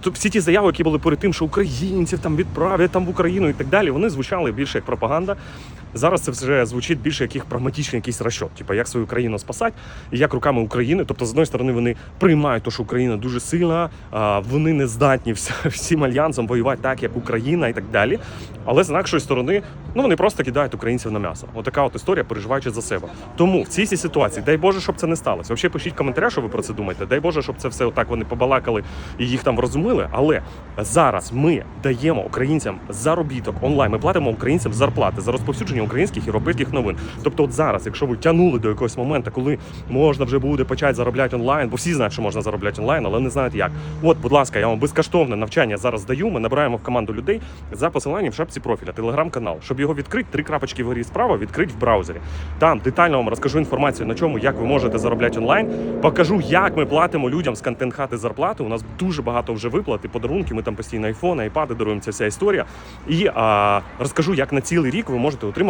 тут всі ті заяви, які були перед тим, що українців там відправлять там в Україну і так далі, вони звучали більше як пропаганда. Зараз це вже звучить більше як їх прагматичний якийсь розчот, типу як свою країну спасати і як руками України. Тобто, з одної сторони, вони приймають те, що Україна дуже сильна, вони не здатні всім альянсом воювати так, як Україна і так далі. Але з інакшої сторони, ну вони просто кидають українців на м'ясо. Отака от історія, переживаючи за себе. Тому в цій ситуації, дай Боже, щоб це не сталося. Взагалі пишіть коментаря, що ви про це думаєте. Дай Боже, щоб це все отак вони побалакали і їх там врозумили. Але зараз ми даємо українцям заробіток онлайн. Ми платимо українцям зарплати за розповсюдження українських європейських новин. Тобто, от зараз, якщо ви тягнули до якогось моменту, коли можна вже буде почати заробляти онлайн, бо всі знають, що можна заробляти онлайн, але не знають як. От, будь ласка, я вам безкоштовне навчання зараз даю. Ми набираємо в команду людей за посиланням в шапці профіля, телеграм-канал. Щоб його відкрити, три крапочки вгорі справа відкрити в браузері. Там детально вам розкажу інформацію на чому, як ви можете заробляти онлайн. Покажу, як ми платимо людям з контент хати зарплати. У нас дуже багато вже виплат і подарунки. Ми там постійно айфони, айпади даруємо ця вся історія. І а, розкажу, як на цілий рік ви можете отримати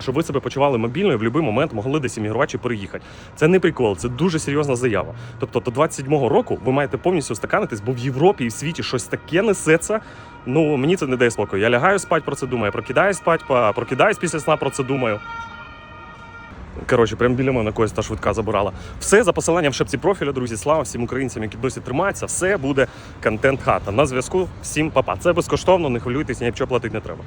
Щоб ви себе почували мобільно і в будь-який момент могли десь іммігрувати чи переїхати. Це не прикол, це дуже серйозна заява. Тобто до 27-го року ви маєте повністю стаканитись, бо в Європі і в світі щось таке несеться. Ну мені це не дає спокою. Я лягаю спать про це думаю, прокидаюсь спать, прокидаюсь після сна про це думаю. Коротше, прямо біля мене когось та швидка забирала. Все за посиланням в шапці профіля, друзі. Слава всім українцям, які досі тримаються. Все буде контент хата. На зв'язку. Всім папа. Це безкоштовно, не хвилюйтесь, ні в платити не треба.